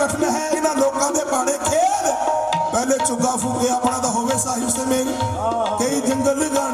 ਕਠਨ ਹੈ, ਇਹਨਾਂ ਲੋਕਾਂ ਦੇ ਬਾਣੇ ਖੇਤ ਪਹਿਲੇ ਚੁੱਗਾ ਫੂਕੇ ਆਪਣਾ ਤਾਂ ਹੋਵੇ ਸਾਹਿਬ ਸੇ ਮੇਰੀ। ਕਈ ਜੰਗਲ ਗਾਣ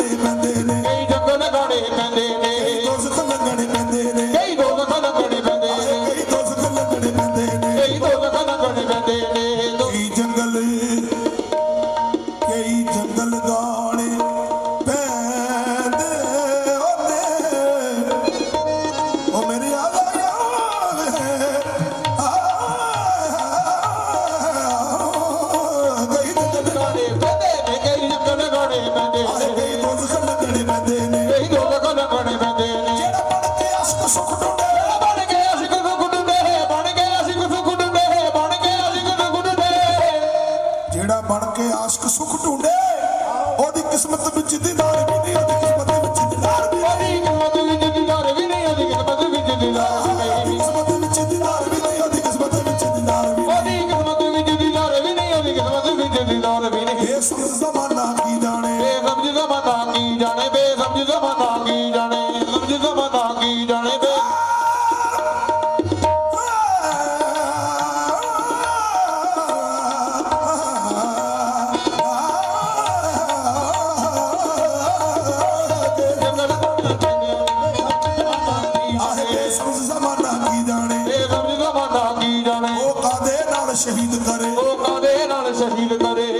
ਸ਼ਹੀਦ ਕਰੇ।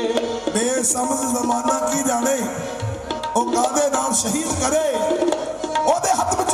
ਬੇਸਮਝ ਜ਼ਮਾਨਾ ਕੀ ਜਾਣੇ ਉਹ ਕਾਦੇ ਨਾਲ ਸ਼ਹੀਦ ਕਰੇ? ਉਹਦੇ ਹੱਥ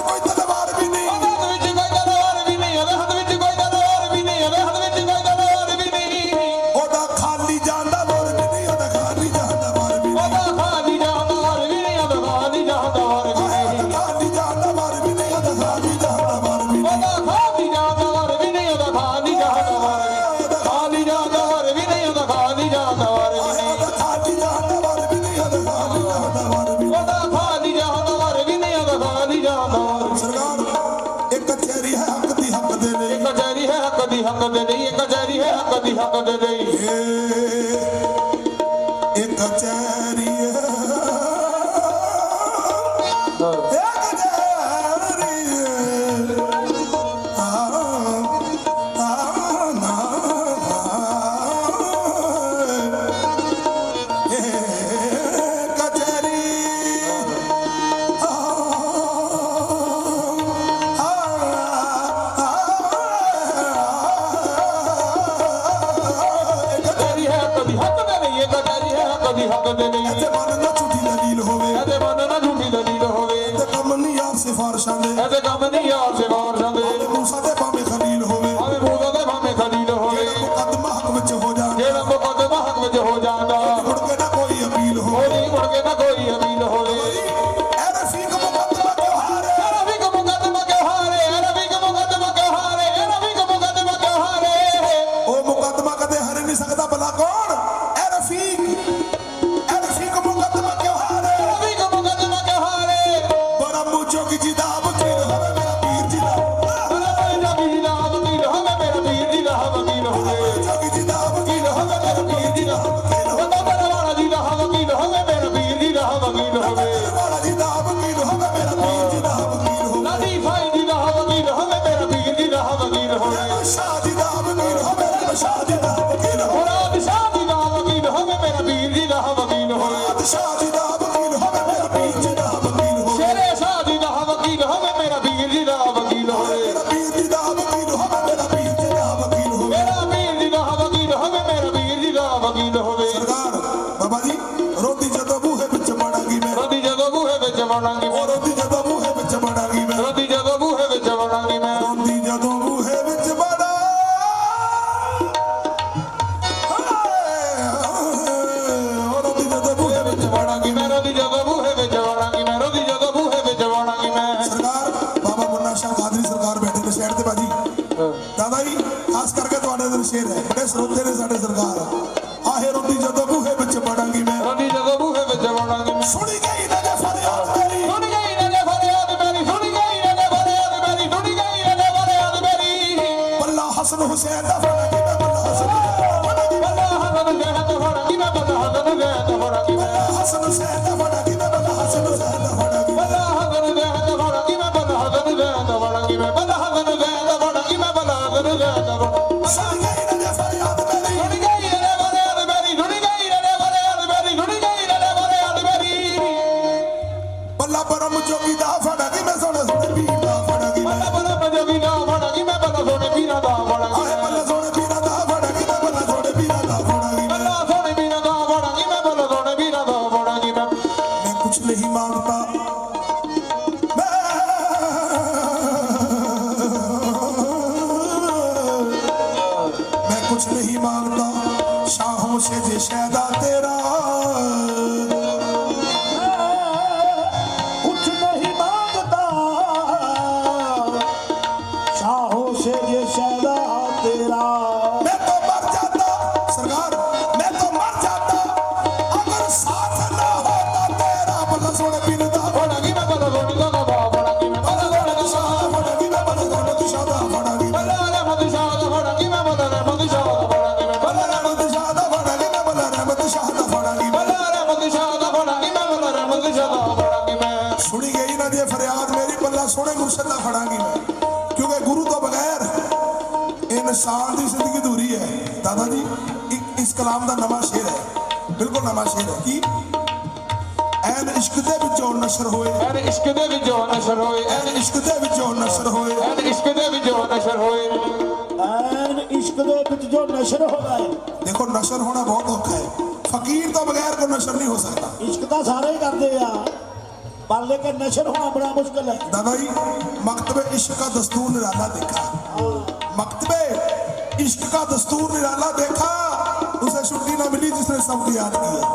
ਸ਼ਾਹ ਦਾ ਫੜਾਂਗੀ ਬੱਲਾ ਰਹਿਮਤ ਸ਼ਾਹ ਦਾ ਫੜਾਂਗੀ ਮੈਂ ਬੱਲਾ ਰਹਿਮਤ ਸ਼ਾਹ ਦਾ ਫੜਾਂਗੀ ਮੈਂ ਬੱਲਾ ਰਹਿਮਤ ਸ਼ਾਹ ਦਾ ਫੜਾਂਗੀ ਮੈਂ ਬੱਲਾ ਰਹਿਮਤ ਸ਼ਾਹ ਦਾ ਫੜਾਂਗੀ ਬੱਲਾ ਰਹਿਮਤ ਸ਼ਾਹ ਦਾ ਫੜਾਂਗੀ ਮੈਂ ਬੱਲਾ ਰਹਿਮਤ ਸ਼ਾਹ ਦਾ ਫੜਾਂਗੀ ਮੈਂ ਸੁਣੀ ਗਈ ਨਾ ਦੀ ਫਰਿਆਦ ਮੇਰੀ ਬੱਲਾ ਸੋਹਣੇ ਮੁਰਸ਼ਦ ਦਾ ਫੜਾਂਗੀ ਮੈਂ। ਕਿਉਂਕਿ ਗੁਰੂ ਤੋਂ ਬਗੈਰ ਇਨਸਾਨ ਦੀ ਜ਼ਿੰਦਗੀ ਦੂਰੀ ਹੈ। ਦਾਦਾ ਜੀ ਇੱਕ ਇਸ ਕਲਾਮ ਦਾ ਨਵਾਂ ਸ਼ੇਰ ਹੈ। ਬਿਲਕੁਲ ਨਵਾਂ ਸ਼ੇਰ ਹੈ। ਕਿ? ਨਸ਼ਰ ਹੋਏ। ਐਨ ਇਸ਼ਕ ਦੇ ਵਿੱਚੋਂ ਨਸ਼ਰ ਹੋਏ। ਐਨ ਇਸ਼ਕ ਦੇ ਵਿੱਚੋਂ ਨਸ਼ਰ ਹੋਏ। ਐਨ ਇਸ਼ਕ ਦੇ ਵਿੱਚੋਂ ਨਸ਼ਰ ਹੋਏ। ਐਨ ਇਸ਼ਕ ਦੇ ਵਿੱਚ ਜੋ ਨਸ਼ਰ ਹੋਣਾ ਹੈ। ਦੇਖੋ ਨਸ਼ਰ ਹੋਣਾ ਬਹੁਤ ਔਖਾ ਹੈ। ਫਕੀਰ ਤੋਂ ਬਗੈਰ ਕੋਈ ਨਸ਼ਰ ਨਹੀਂ ਹੋ ਸਕਦਾ। ਇਸ਼ਕ ਤਾਂ ਸਾਰੇ ਕਰਦੇ ਆ। ਪਰ ਲੇਕਿਨ ਨਸ਼ਰ ਹੋਣਾ ਬੜਾ ਮੁਸ਼ਕਲ ਹੈ। ਦਾਦਾ ਜੀ ਮਕਤਬੇ ਇਸ਼ਕ ਦਾ ਦਸਤੂਰ ਨਿਰਾਲਾ ਦੇਖਾ। ਮਕਤਬੇ ਇਸ਼ਕ ਦਾ ਦਸਤੂਰ ਨਿਰਾਲਾ ਦੇਖਾ। ਉਸੇ ਛੁੱਟੀ ਨਾ ਮਿਲੀ ਜਿਸਨੇ ਸਭ ਦੀ ਯਾਦ ਕੀਤਾ।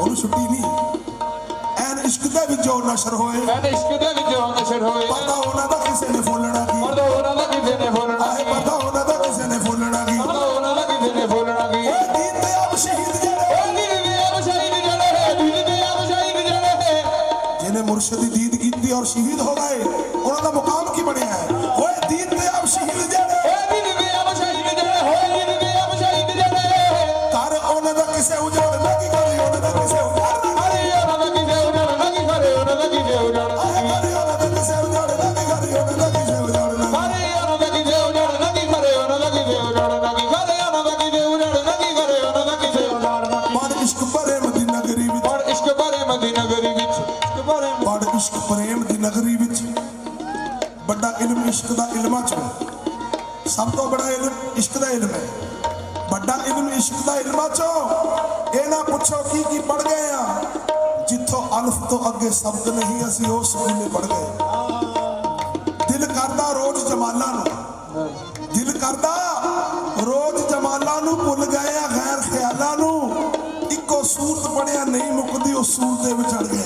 ਉਹਨੂੰ ਛੁੱਟੀ ਨਹੀਂ। ਐਨ ਇਸ਼ਕ ਦੇ ਵਿੱਚੋਂ ਨਸ਼ਰ ਹੋਏ ਐਨ ਇਸ਼ਕ ਦੇ ਵਿੱਚੋਂ ਨਸ਼ਰ ਹੋਏ ਪਤਾ ਉਹਨਾਂ ਦਾ ਕਿਸੇ ਨੇ ਫੋਲਣਾ ਕੀ ਮਰਦ ਉਹਨਾਂ ਦਾ ਕਿਸੇ ਨੇ ਫੋਲਣਾ ਆਏ ਕੀ ਪਤਾ ਉਹਨਾਂ ਦਾ ਕਿਸੇ ਨੇ ਫੋਲਣਾ ਕੀ ਮਰਦ ਉਹਨਾਂ ਦਾ ਕਿਸੇ ਨੇ ਫੋਲਣਾ ਕੀ ਓਏ ਦੀਨ ਤੇ ਆਪ ਸ਼ਹੀਦ ਜਿਹੜੇ ਓ ਦਿਲ ਦੇ ਆਪ ਸ਼ਹੀਦ ਜਿਹੜੇ ਹੈ ਦਿਲ ਦੇ ਆਪ ਸ਼ਹੀਦ ਜਿਹੜੇ ਹੈ ਸਭ ਤੋਂ ਬੜਾ ਇਲਮ ਇਸ਼ਕ ਦਾ ਇਲਮ ਹੈ। ਵੱਡਾ ਇਲਮ ਇਸ਼ਕ ਦਾ ਇਲਮਾਂ ਚੋਂ। ਇਹ ਨਾ ਪੁੱਛੋ ਕੀ ਕੀ ਪੜ ਗਏ ਆ। ਜਿੱਥੋਂ ਅਲਫ ਤੋਂ ਅੱਗੇ ਸ਼ਬਦ ਨਹੀਂ, ਅਸੀਂ ਉਸ ਸਕੂਲੇ ਪੜ ਗਏ। ਦਿਲ ਕਰਦਾ ਰੋਜ਼ ਜਮਾਲਾਂ ਨੂੰ। ਦਿਲ ਕਰਦਾ ਰੋਜ਼ ਜਮਾਲਾਂ ਨੂੰ ਭੁੱਲ ਗਏ ਆ ਗੈਰ ਖਿਆਲਾਂ ਨੂੰ। ਇੱਕੋ ਸੂਰਤ ਬਣਿਆ, ਨਹੀਂ ਮੁੱਕਦੀ, ਉਸ ਸੂਰਤ ਦੇ ਵਿੱਚ ਅੜ ਗਏ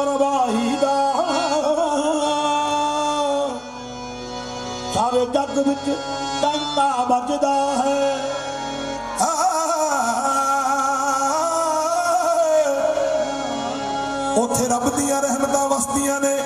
ਪਰਵਾਹੀ ਦਾ ਸਾਰੇ ਜੱਗ ਵਿੱਚ ਟੰਕਾ ਵੱਜਦਾ ਹੈ। ਉੱਥੇ ਰੱਬ ਦੀਆਂ ਰਹਿਮਤਾਂ ਵਸਦੀਆਂ ਨੇ।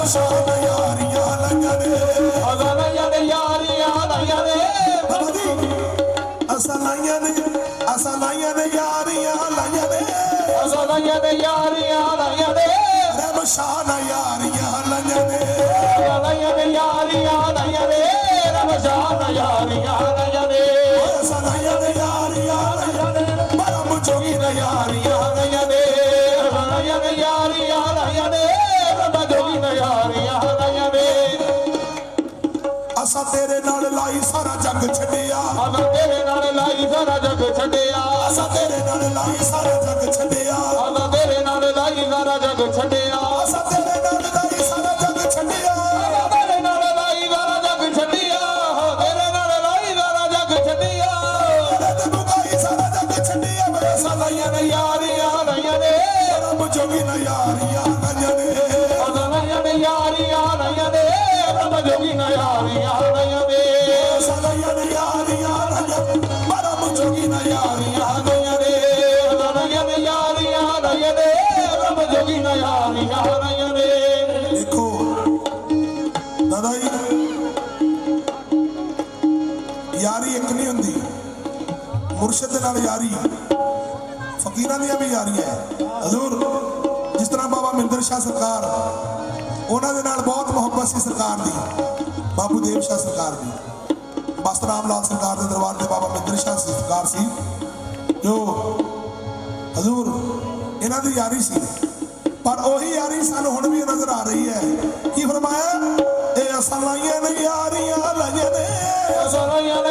ਪਰੇਸ਼ਾਨ ਯਾਰੀਆਂ ਲੱਗਦੇ ਅਗਲਾਈਆਂ ਦੇ ਯਾਰੀਆਂ ਲਾਈਆਂ ਨੇ ਭਗਤੀ ਅਸਾਂ ਲਾਈਆਂ ਨੇ। ਅਸਾਂ ਲਾਈਆਂ ਨੇ ਯਾਰੀਆਂ ਲਾਈਆਂ ਨੇ। ਅਸਾਂ ਲਾਈਆਂ ਨੇ ਯਾਰੀਆਂ ਲਾਈਆਂ ਨੇ। ਰਮਸ਼ਾਨ ਯਾਰ ਛੱਡਿਆ ਸੱਚ ਦੇ ਨਾਲ ਲਾਈ ਸਾਰਾ ਜੱਗ ਛੱਡਿਆ। ਤੇਰੇ ਨਾਲ ਲਾਈ ਵਾਲਾ ਜੱਗ ਛੱਡਿਆ ਹੋ ਤੇਰੇ ਨਾਲ ਲਾਈ ਵਾਲਾ ਜੱਗ ਛੱਡਿਆ। ਤੇਰੇ ਤੇ ਮੁਗਾਈ ਸਾਰਾ ਜੱਗ ਛੱਡਿਆ। ਮੇਰੇ ਸਾਲੀਆਂ ਨੇ ਯਾਰੀਆਂ ਨਈਆਂ ਨੇ। ਰੱਬ ਜੋਗੀ ਨਾ ਯਾਰੀਆਂ ਨਈਆਂ ਨੇ। ਅਦਾਂ ਨਈਆਂ ਨੇ ਯਾਰੀਆਂ ਨਈਆਂ ਨੇ। ਰੱਬ ਜੋਗੀ ਨਾ ਯਾਰੀਆਂ ਨਈਆਂ ਨਾਲ ਯਾਰੀ ਫਕੀਰਾਂ ਦੀਆਂ ਵੀ ਯਾਰੀਆਂ ਹਜ਼ੂਰ, ਜਿਸ ਤਰ੍ਹਾਂ ਬਾਬਾ ਮਿੰਦਰ ਸ਼ਾਹ ਸਰਕਾਰ, ਉਹਨਾਂ ਦੇ ਨਾਲ ਬਹੁਤ ਮੁਹੱਬਤ ਸੀ ਸਰਕਾਰ ਦੀ। ਬਾਬੂ ਦੇਵ ਸ਼ਾਹ ਸਰਕਾਰ ਦੀ। ਬਸਤ ਲਾਲ ਸਰਕਾਰ ਦੇ ਦਰਬਾਰ ਤੇ ਬਾਬਾ ਮਿੰਦਰ ਸ਼ਾਹ ਸਰਕਾਰ ਸੀ। ਜੋ ਹਜ਼ੂਰ, ਇਹਨਾਂ ਦੀ ਯਾਰੀ ਸੀ। ਪਰ ਉਹੀ ਯਾਰੀ ਸਾਨੂੰ ਹੁਣ ਵੀ ਨਜ਼ਰ ਆ ਰਹੀ ਹੈ। ਕੀ ਫਰਮਾਇਆ? ਇਹ ਅਸਾਂ ਲਾਈਆਂ ਯਾਰੀਆਂ ਲਜਦੇ ਅਸਾਂ ਲਾਈਆਂ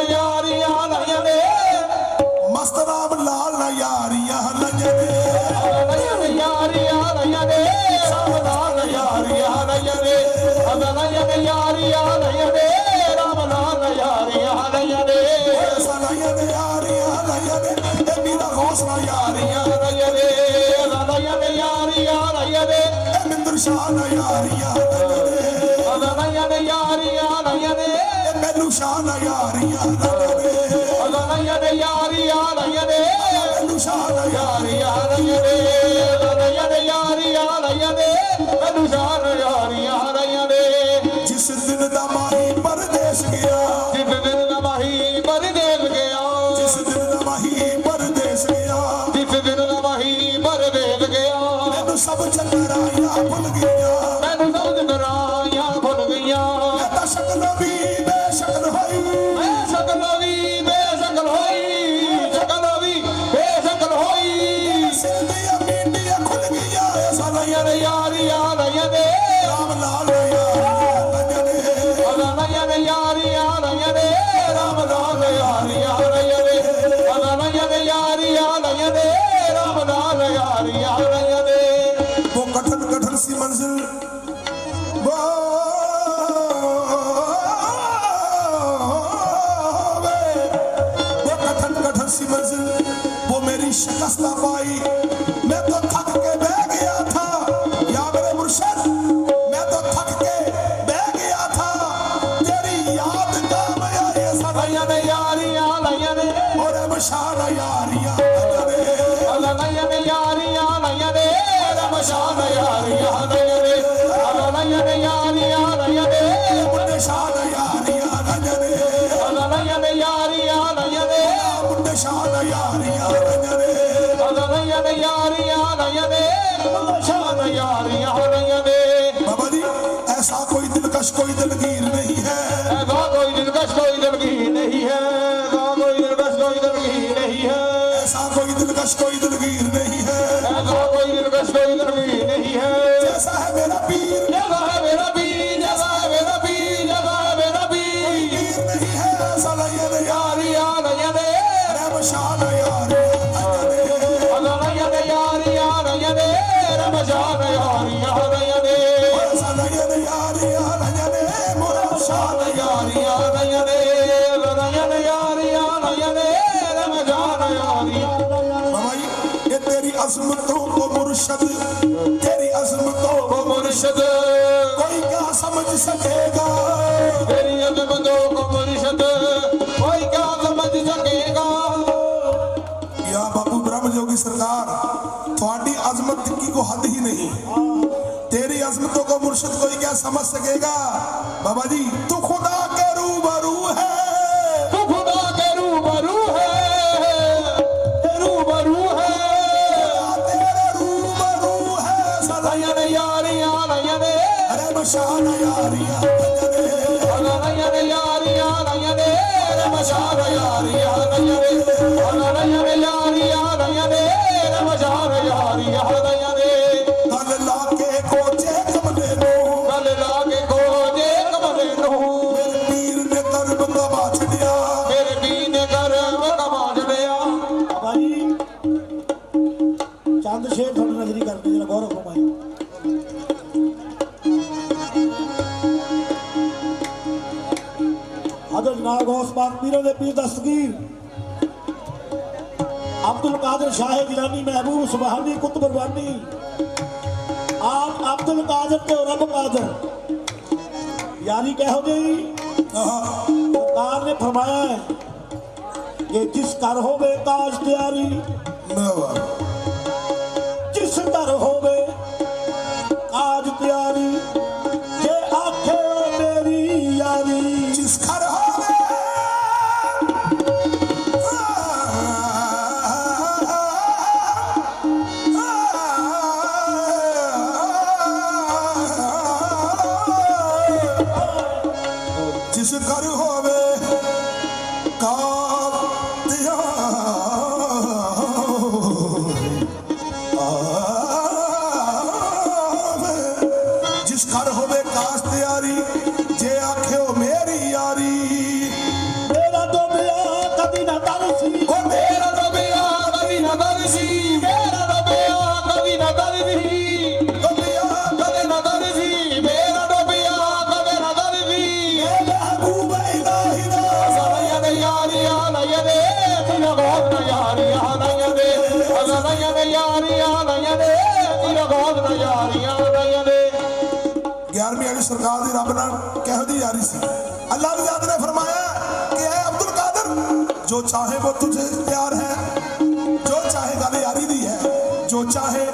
ऐसा कोई दिलकश कोई दिलगीर नहीं मुर्शद तेरी अजमत को मुर्शद कोई क्या समझ सकेगा? तेरी अजमत को मुर्शद कोई क्या समझ सकेगा? या बाबू ब्रह्म जोगी सरदार थोड़ी अजमत की को हद ही नहीं। तेरी अजमतों को मुर्शद कोई क्या समझ सकेगा? बाबा जी तू खुद ਨਾਗ ਗੋਸਬਾਗ ਪੀਰੋ ਦੇ ਪੀਰ ਦਸਤਗੀਰ ਅਬਦੁਲ ਕਾਦਰ ਸ਼ਾਹ ਗਿਲਾਨੀ ਮਹਿਬੂਬ ਸੁਭਾਨੀ ਕੁਤਬ ਰਵਾਨੀ ਆਪ ਅਬਦੁਲ ਕਾਦਰ ਤੇ ਰੱਬ ਕਾਦਰ। ਯਾਨੀ ਕਹੋ ਜੀ ਸਰਕਾਰ ਨੇ ਫਰਮਾਇਆ ਹੈ ਕਿ ਜਿਸ ਕਰ ਹੋਵੇ ਤਾਜ ਤਿਆਰੀ ਨਵਾ चाहे वो तुझे प्यार है जो चाहे गल यारी दी है जो चाहे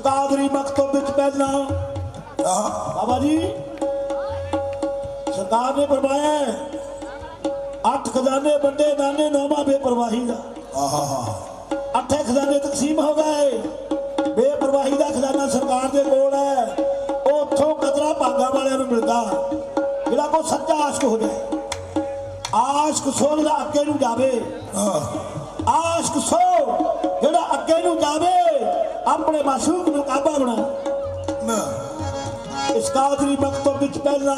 ਇਸ ਕਾਦਰੀ ਮਕਤਬ ਵਿੱਚ ਪਹਿਲਾਂ। ਆਹ, ਬਾਬਾ ਜੀ। ਸਰਕਾਰ ਨੇ ਫਰਮਾਇਆ ਅੱਠ ਖਜ਼ਾਨੇ ਵੱਡੇ ਦਾਨੇ ਨੌਵਾਂ ਬੇਪਰਵਾਹੀ ਦਾ। ਆਹਾ ਅੱਠੇ ਖਜ਼ਾਨੇ ਤਕਸੀਮ ਹੋ ਗਏ। ਬੇਪਰਵਾਹੀ ਦਾ ਖਜ਼ਾਨਾ ਸਰਕਾਰ ਦੇ ਕੋਲ ਹੈ। ਉਹ ਉੱਥੋਂ ਕਦਰਾ ਭਾਗਾ ਵਾਲਿਆਂ ਨੂੰ ਮਿਲਦਾ। ਜਿਹੜਾ ਕੋ ਸੱਚਾ ਆਸ਼ਕ ਹੋ ਜਾਏ ਆਸ਼ਕ ਸੋਲ ਦਾ ਅੱਗੇ ਨੂੰ ਜਾਵੇ। ਆਸ਼ਕ ਸੋ ਜਿਹੜਾ ਅੱਗੇ ਨੂੰ ਜਾਵੇ ਆਪਣੇ ਮਾਸੂਕ ਨੂੰ ਕਾਬਾ ਬਣਾ। ਨਾ। ਇਸ ਕਾਦਰੀ ਮਕਤਬ ਵਿੱਚ ਪਹਿਲਾਂ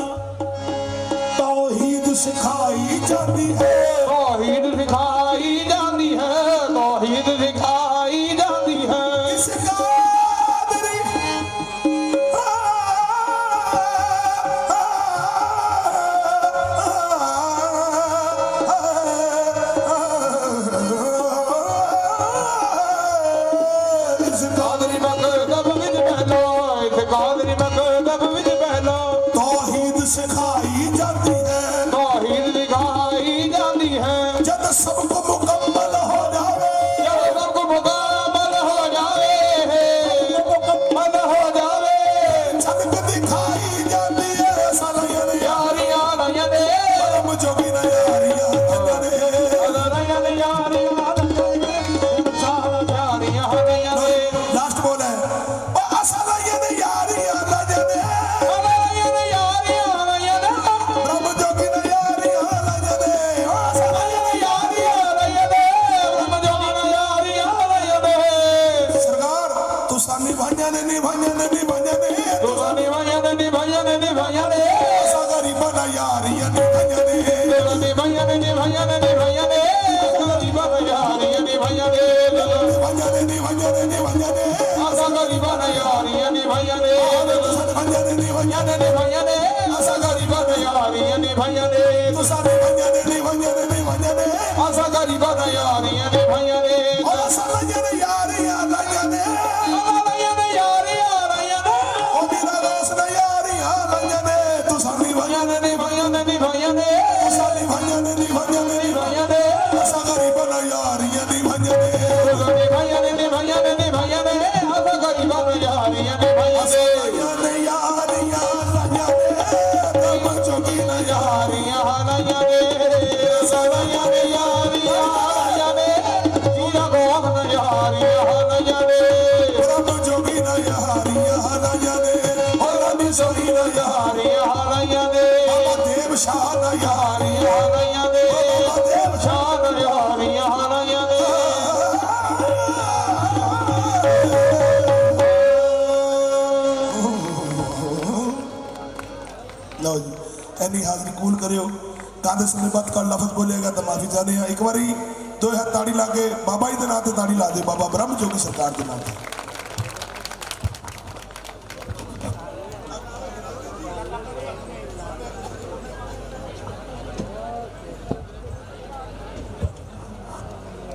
ਤੌਹੀਦ ਸਿਖਾਈ ਜਾਂਦੀ ਹੈ। ਤੌਹੀਦ ਸਿਖਾਈ ਜਾਂਦੀ ਕਬੂਲ ਕਰਿਓ। ਕਾਦੇ ਸਮੇਂ ਬਾਅਦ ਕੱਲ ਲਫ਼ਜ਼ ਬੋਲੇਗਾ ਤਾਂ ਮਾਫੀ ਚਾਹਦੇ ਹਾਂ। ਇੱਕ ਵਾਰੀ ਦੋ ਹੱਥ ਤਾੜੀ ਲਾ ਕੇ ਬਾਬਾ ਜੀ ਦੇ ਨਾਂ ਤੇ ਤਾੜੀ ਲਾ ਦੇ, ਬਾਬਾ ਬ੍ਰਹਮ ਜੋਗੀ ਸਰਕਾਰ ਦੇ ਨਾਂ ਤੇ।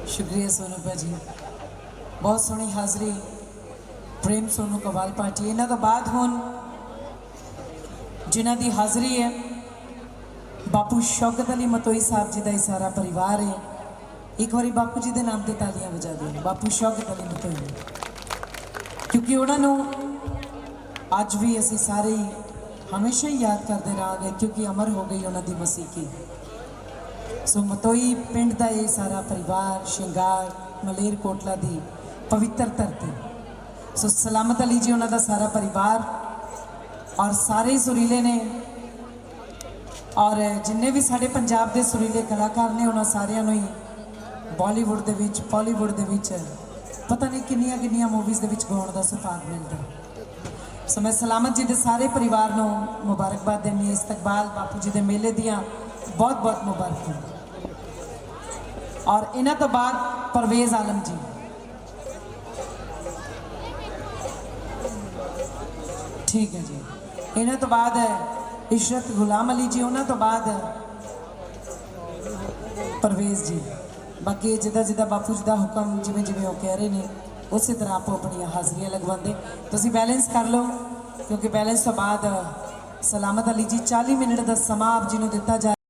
ਸ਼ੁਕਰੀਆ ਸੋਨੂ ਭਾਜੀ ਬਹੁਤ ਸੋਹਣੀ ਹਾਜ਼ਰੀ। ਪ੍ਰੇਮ ਸੋਨੂ ਕਵਾਲ ਪਾਰਟੀ। ਇਹਨਾਂ ਤੋਂ ਬਾਅਦ ਹੁਣ ਜਿਨ੍ਹਾਂ ਦੀ ਹਾਜ਼ਰੀ ਹੈ ਬਾਪੂ ਸ਼ੌਕਤ ਅਲੀ ਮਤੋਈ ਸਾਹਿਬ ਜੀ ਦਾ ਇਹ ਸਾਰਾ ਪਰਿਵਾਰ ਹੈ। ਇੱਕ ਵਾਰੀ ਬਾਪੂ ਜੀ ਦੇ ਨਾਮ ਤੇ ਤਾਲੀਆਂ ਵਜਾ ਦਿਓ। ਬਾਪੂ ਸ਼ੌਕਤ ਅਲੀ ਮਤੋਈ। ਕਿਉਂਕਿ ਉਹਨਾਂ ਨੂੰ ਅੱਜ ਵੀ ਅਸੀਂ ਸਾਰੇ ਹੀ ਹਮੇਸ਼ਾ ਹੀ ਯਾਦ ਕਰਦੇ ਰਹਾਂਗੇ ਕਿਉਂਕਿ ਅਮਰ ਹੋ ਗਈ ਉਹਨਾਂ ਦੀ ਮਸੀਕੀ। ਸੋ ਮਤੋਈ ਪਿੰਡ ਦਾ ਇਹ ਸਾਰਾ ਪਰਿਵਾਰ, ਸ਼ਿੰਗਾਰ, ਮਲੇਰ ਕੋਟਲਾ ਦੀ ਪਵਿੱਤਰ ਧਰਤੀ। ਸੋ ਸਲਾਮਤ ਅਲੀ ਜੀ, ਉਹਨਾਂ ਦਾ ਸਾਰਾ ਪਰਿਵਾਰ ਔਰ ਸਾਰੇ ਸੁਰੀਲੇ ਨੇ। ਔਰ ਜਿੰਨੇ ਵੀ ਸਾਡੇ ਪੰਜਾਬ ਦੇ ਸੁਰੀਲੇ ਕਲਾਕਾਰ ਨੇ ਉਹਨਾਂ ਸਾਰਿਆਂ ਨੂੰ ਹੀ ਬਾਲੀਵੁੱਡ ਦੇ ਵਿੱਚ ਪਾਲੀਵੁੱਡ ਦੇ ਵਿੱਚ ਪਤਾ ਨਹੀਂ ਕਿੰਨੀਆਂ ਕਿੰਨੀਆਂ ਮੂਵੀਜ਼ ਦੇ ਵਿੱਚ ਗਾਉਣ ਦਾ ਸੁਭਾਗ ਮਿਲਦਾ। ਸੋ ਮੈਂ ਸਲਾਮਤ ਜੀ ਦੇ ਸਾਰੇ ਪਰਿਵਾਰ ਨੂੰ ਮੁਬਾਰਕਬਾਦ ਦਿੰਦੀ ਹਾਂ। ਇਸਤਕਬਾਲ ਬਾਪੂ ਜੀ ਦੇ ਮੇਲੇ ਦੀਆਂ ਬਹੁਤ ਬਹੁਤ ਮੁਬਾਰਕਾਂ। ਔਰ ਇਹਨਾਂ ਤੋਂ ਬਾਅਦ ਪਰਵੇਜ਼ ਆਲਮ ਜੀ। ਠੀਕ ਹੈ ਜੀ। ਇਹਨਾਂ ਤੋਂ ਬਾਅਦ ਇਸ਼ਰਤ ਗੁਲਾਮ ਅਲੀ ਜੀ, ਉਹਨਾਂ ਤੋਂ ਬਾਅਦ ਪਰਵੇਜ਼ ਜੀ। ਬਾਕੀ ਜਿੱਦਾਂ ਜਿੱਦਾਂ ਬਾਪੂ ਜੀ ਦਾ ਹੁਕਮ ਜਿਵੇਂ ਜਿਵੇਂ ਉਹ ਕਹਿ ਰਹੇ ਨੇ, ਉਸੇ ਤਰ੍ਹਾਂ ਆਪੋ ਆਪਣੀਆਂ ਹਾਜ਼ਰੀਆਂ ਲਗਵਾਉਂਦੇ। ਤੁਸੀਂ ਬੈਲੈਂਸ ਕਰ ਲਓ, ਕਿਉਂਕਿ ਬੈਲੈਂਸ ਤੋਂ ਬਾਅਦ ਸਲਾਮਤ ਅਲੀ ਜੀ 40 ਮਿੰਟ ਦਾ ਸਮਾਂ ਆਪ ਜੀ ਨੂੰ ਦਿੱਤਾ ਜਾ